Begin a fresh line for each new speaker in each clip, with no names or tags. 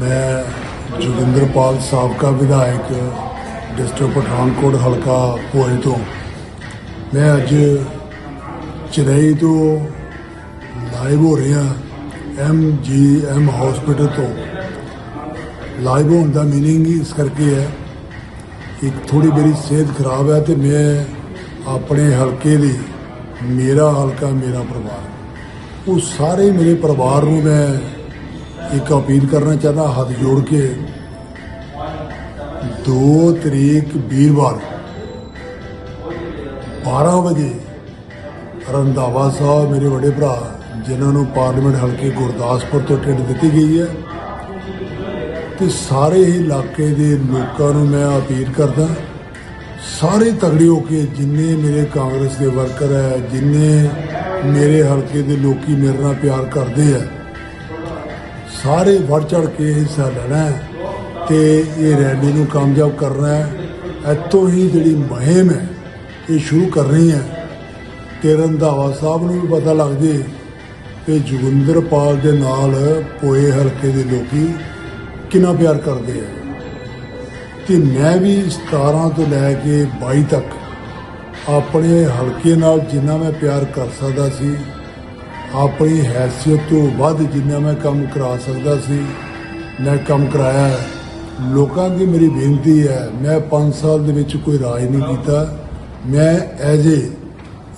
ਮੈਂ ਜੋਗਿੰਦਰਪਾਲ ਸਾਬਕਾ ਵਿਧਾਇਕ ਡਿਸਟ੍ਰਿਕਟ ਪਠਾਨਕੋਟ ਹਲਕਾ ਭੋਏ ਤੋਂ। ਮੈਂ ਅੱਜ ਚੇਨਈ ਤੋਂ ਲਾਈਵ ਹੋ ਰਿਹਾ ਐਮ ਜੀ ਐਮ ਹਸਪੀਟਲ ਤੋਂ। ਲਾਈਵ ਹੋਣ ਦਾ ਮੀਨਿੰਗ ਇਸ ਕਰਕੇ ਹੈ ਇੱਕ ਥੋੜੀ ਮੇਰੀ ਸਿਹਤ ਖਰਾਬ ਹੈ ਤੇ ਮੈਂ ਆਪਣੇ ਹਲਕੇ ਦੀ, ਮੇਰਾ ਹਲਕਾ, ਮੇਰਾ ਪਰਿਵਾਰ। ਉਹ ਸਾਰੇ ਮੇਰੇ ਪਰਿਵਾਰ ਨੂੰ ਮੈਂ ਇੱਕ ਅਪੀਲ ਕਰਨਾ ਚਾਹੁੰਦਾ, ਹੱਥ ਜੋੜ ਕੇ। 2 ਤਰੀਕ ਵੀਰਵਾਰ 12 ਵਜੇ ਰੰਧਾਵਾ ਸਾਹਿਬ ਮੇਰੇ ਵੱਡੇ ਭਰਾ, ਜਿਨ੍ਹਾਂ ਨੂੰ ਪਾਰਲੀਮੈਂਟ ਹਲਕੇ ਗੁਰਦਾਸਪੁਰ ਤੋਂ ਟਿਕਟ ਦਿੱਤੀ ਗਈ ਹੈ, ਤੇ ਸਾਰੇ ਹੀ ਇਲਾਕੇ ਦੇ ਲੋਕਾਂ ਨੂੰ ਮੈਂ ਅਪੀਲ ਕਰਦਾ, ਸਾਰੇ ਤਗੜੇ ਹੋ ਕੇ ਜਿੰਨੇ ਮੇਰੇ ਕਾਂਗਰਸ ਦੇ ਵਰਕਰ ਹੈ, ਜਿੰਨੇ ਮੇਰੇ ਹਲਕੇ ਦੇ ਲੋਕੀ ਮੇਰੇ ਨਾਲ ਪਿਆਰ ਕਰਦੇ ਆ ਸਾਰੇ ਵੱਧ ਚੜ ਕੇ ਹਿੱਸਾ ਲੈਣਾ ਹੈ ਤੇ ਇਹ ਰੈਲੀ ਨੂੰ ਕਾਮਯਾਬ ਕਰਨਾ ਹੈ। ਇੱਥੋਂ ਹੀ ਜਿਹੜੀ ਮੁਹਿੰਮ ਹੈ, ਇਹ ਸ਼ੁਰੂ ਕਰਨੀ ਹੈ। ਤੇ ਰੰਧਾਵਾ ਸਾਹਿਬ ਨੂੰ ਵੀ ਪਤਾ ਲੱਗ ਜੇ ਕਿ ਜੋਗਿੰਦਰਪਾਲ ਦੇ ਨਾਲ ਪੋਏ ਹਲਕੇ ਦੇ ਲੋਕੀ ਕਿੰਨਾ ਪਿਆਰ ਕਰਦੇ ਆ। ਤੇ ਮੈਂ ਵੀ 17 ਤੋਂ ਲੈ ਕੇ 22 ਤੱਕ ਆਪਣੇ ਹਲਕੇ ਨਾਲ ਜਿੰਨਾ ਮੈਂ ਪਿਆਰ ਕਰ ਸਕਦਾ ਸੀ ਆਪਣੀ ਹੈਸੀਅਤ ਤੋਂ ਵੱਧ ਜਿੰਨਾ ਮੈਂ ਕੰਮ ਕਰਾ ਸਕਦਾ ਸੀ, ਮੈਂ ਕੰਮ ਕਰਾਇਆ ਲੋਕਾਂ ਦੀ ਮੇਰੀ ਬੇਨਤੀ ਹੈ, ਮੈਂ 5 ਸਾਲ ਦੇ ਵਿੱਚ ਕੋਈ ਰਾਜ ਨਹੀਂ ਕੀਤਾ। ਮੈਂ ਐਜ਼ ਏ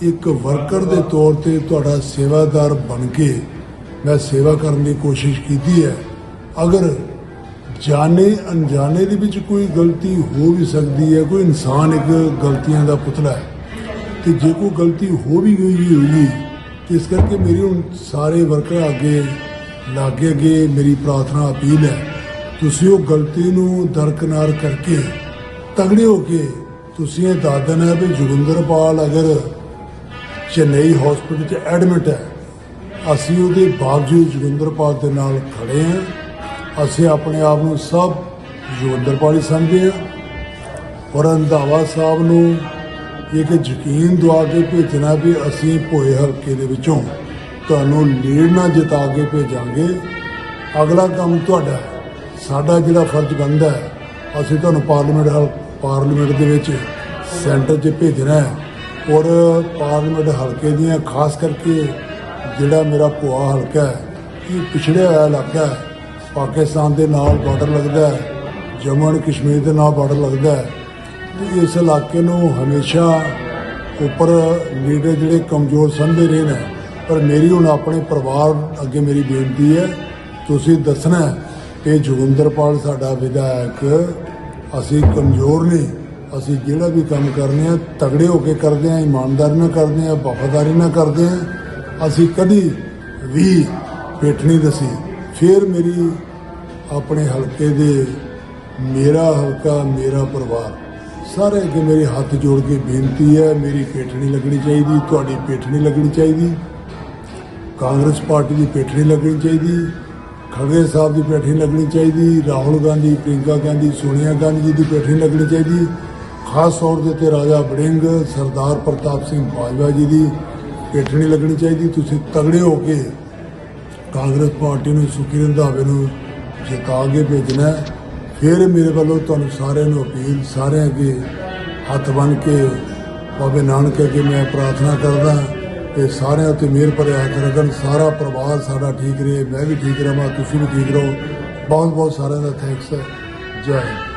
ਇੱਕ ਵਰਕਰ ਦੇ ਤੌਰ ਤੇ ਤੁਹਾਡਾ ਸੇਵਾਦਾਰ ਬਣ ਕੇ ਮੈਂ ਸੇਵਾ ਕਰਨ ਦੀ ਕੋਸ਼ਿਸ਼ ਕੀਤੀ ਹੈ। ਅਗਰ ਜਾਣੇ ਅਣਜਾਣੇ ਦੇ ਵਿੱਚ ਕੋਈ ਗਲਤੀ ਹੋ ਵੀ ਸਕਦੀ ਹੈ, ਕੋਈ ਇਨਸਾਨ ਇੱਕ ਗਲਤੀਆਂ ਦਾ ਪੁਤਲਾ ਹੈ, ਤੇ ਜੇ ਕੋਈ ਗਲਤੀ ਹੋ ਵੀ ਗਈ ਹੋਈ ਇਸ ਕਰਕੇ ਮੇਰੀ ਹੁਣ ਸਾਰੇ ਵਰਕਰ ਅੱਗੇ, ਲਾਗੇ ਅੱਗੇ ਮੇਰੀ ਪ੍ਰਾਰਥਨਾ ਅਪੀਲ ਹੈ, ਤੁਸੀਂ ਉਹ ਗਲਤੀ ਨੂੰ ਦਰਕਨਾਰ ਕਰਕੇ ਤਗੜੇ ਹੋ ਕੇ ਤੁਸੀਂ ਇਹ ਦੱਸ ਦੇਣਾ ਹੈ ਵੀ ਜੋਗਿੰਦਰਪਾਲ ਅਗਰ ਚੇਨਈ ਹਸਪੀਟਲ 'ਚ ਐਡਮਿਟ ਹੈ, ਅਸੀਂ ਉਹਦੇ ਬਾਵਜੂਦ ਜੋਗਿੰਦਰਪਾਲ ਦੇ ਨਾਲ ਖੜੇ ਹਾਂ, ਅਸੀਂ ਆਪਣੇ ਆਪ ਨੂੰ ਸਭ ਜੋਗਿੰਦਰਪਾਲ ਹੀ ਸਮਝਦੇ ਹਾਂ, ਔਰ ਰੰਧਾਵਾ ਸਾਹਿਬ ਨੂੰ ਇਹ ਕਿ ਯਕੀਨ ਦਵਾ ਕੇ ਭੇਜਣਾ ਵੀ ਅਸੀਂ ਭੋਏ ਹਲਕੇ ਦੇ ਵਿੱਚੋਂ। ਤੁਹਾਨੂੰ ਲੀਡ ਨਾਲ ਜਿਤਾ ਕੇ ਭੇਜਾਂਗੇ। ਅਗਲਾ ਕੰਮ ਤੁਹਾਡਾ ਸਾਡਾ ਜਿਹੜਾ ਫਰਜ਼ ਬਣਦਾ ਹੈ, ਅਸੀਂ ਤੁਹਾਨੂੰ ਪਾਰਲੀਮੈਂਟ ਹਲ, ਪਾਰਲੀਮੈਂਟ ਦੇ ਵਿੱਚ ਸੈਂਟਰ 'ਚ ਭੇਜਣਾ ਹੈ। ਔਰ ਪਾਰਲੀਮੈਂਟ ਹਲਕੇ ਦੀਆਂ ਖਾਸ ਕਰਕੇ ਜਿਹੜਾ ਮੇਰਾ ਭੋਆ ਹਲਕਾ ਹੈ, ਇਹ ਪਿਛੜਿਆ ਹੋਇਆ ਇਲਾਕਾ ਹੈ। ਪਾਕਿਸਤਾਨ ਦੇ ਨਾਲ ਬਾਰਡਰ ਲੱਗਦਾ ਹੈ, ਜੰਮੂ ਐਂਡ ਕਸ਼ਮੀਰ ਦੇ ਨਾਲ ਬਾਰਡਰ ਲੱਗਦਾ ਹੈ। ਇਸ ਇਲਾਕੇ ਨੂੰ ਹਮੇਸ਼ਾ ਉੱਪਰ ਲੀਡਰ ਜਿਹੜੇ ਕਮਜ਼ੋਰ ਸਮਝਦੇ ਰਹੇ ਨੇ। ਪਰ ਮੇਰੀ ਹੁਣ ਆਪਣੇ ਪਰਿਵਾਰ ਅੱਗੇ ਮੇਰੀ ਬੇਨਤੀ ਹੈ, ਤੁਸੀਂ ਦੱਸਣਾ ਕਿ ਜੋਗਿੰਦਰਪਾਲ ਸਾਡਾ ਵਿਧਾਇਕ, ਅਸੀਂ ਕਮਜ਼ੋਰ ਨਹੀਂ ਅਸੀਂ ਜਿਹੜਾ ਵੀ ਕੰਮ ਕਰਨੇ ਆ, ਤਗੜੇ ਹੋ ਕੇ ਕਰਦੇ ਆ, ਇਮਾਨਦਾਰੀ ਨਾਲ ਕਰਦੇ ਆ, ਵਫਾਦਾਰੀ ਨਾਲ ਕਰਦੇ ਆ, ਅਸੀਂ ਕਦੀ ਵੀ ਪਿੱਠ ਨਹੀਂ ਦਸੀ। ਫਿਰ ਮੇਰੀ ਆਪਣੇ ਹਲਕੇ ਦੇ ਮੇਰਾ ਹਲਕਾ, ਮੇਰਾ ਪਰਿਵਾਰ ਸਾਰੇ ਅੱਗੇ ਮੇਰੇ ਹੱਥ ਜੋੜ ਕੇ ਬੇਨਤੀ ਹੈ, ਮੇਰੀ ਪਿੱਠ ਨਹੀਂ ਲੱਗਣੀ ਚਾਹੀਦੀ, ਤੁਹਾਡੀ ਪਿੱਠ ਨਹੀਂ ਲੱਗਣੀ ਚਾਹੀਦੀ। ਕਾਂਗਰਸ ਪਾਰਟੀ ਦੀ ਪਿੱਠ ਨਹੀਂ ਲੱਗਣੀ ਚਾਹੀਦੀ, ਖੜਗੇ ਸਾਹਿਬ ਦੀ ਪਿੱਠ ਨਹੀਂ ਲੱਗਣੀ ਚਾਹੀਦੀ, ਰਾਹੁਲ ਗਾਂਧੀ ਪ੍ਰਿੰਕਾ ਗਾਂਧੀ, ਸੋਨੀਆ ਗਾਂਧੀ ਜੀ ਦੀ ਪਿੱਠ ਨਹੀਂ ਲੱਗਣੀ ਚਾਹੀਦੀ। ਖਾਸ ਤੌਰ ਦੇ ਉੱਤੇ ਰਾਜਾ ਵੜਿੰਗ, ਸਰਦਾਰ ਪ੍ਰਤਾਪ ਸਿੰਘ ਬਾਜਵਾ ਜੀ ਦੀ ਪਿੱਠ ਨਹੀਂ ਲੱਗਣੀ ਚਾਹੀਦੀ। ਤੁਸੀਂ ਤਗੜੇ ਹੋ ਕੇ ਕਾਂਗਰਸ ਪਾਰਟੀ ਨੂੰ, ਸੁਖੀ ਰੰਧਾਵੇ ਨੂੰ ਜਿਤਾ ਕੇ ਭੇਜਣਾ ਹੈ। ਫਿਰ ਮੇਰੇ ਵੱਲੋਂ ਤੁਹਾਨੂੰ ਸਾਰਿਆਂ ਨੂੰ ਅਪੀਲ, ਸਾਰਿਆਂ ਅੱਗੇ ਹੱਥ ਬੰਨ ਕੇ ਬਾਬੇ ਨਾਨਕ ਅੱਗੇ ਮੈਂ ਪ੍ਰਾਰਥਨਾ ਕਰਦਾ ਕਿ ਸਾਰਿਆਂ ਉੱਤੇ ਮਿਹਰ ਭਰੇ ਰੱਖਣ। ਸਾਰਾ ਪਰਿਵਾਰ ਸਾਡਾ ਠੀਕ ਰਹੇ, ਮੈਂ ਵੀ ਠੀਕ ਰਹਾਂ, ਤੁਸੀਂ ਵੀ ਠੀਕ ਰਹੋ। ਬਹੁਤ ਬਹੁਤ ਸਾਰਿਆਂ ਦਾ ਥੈਂਕਸ ਹੈ ਜੈ ਹਿੰਦ।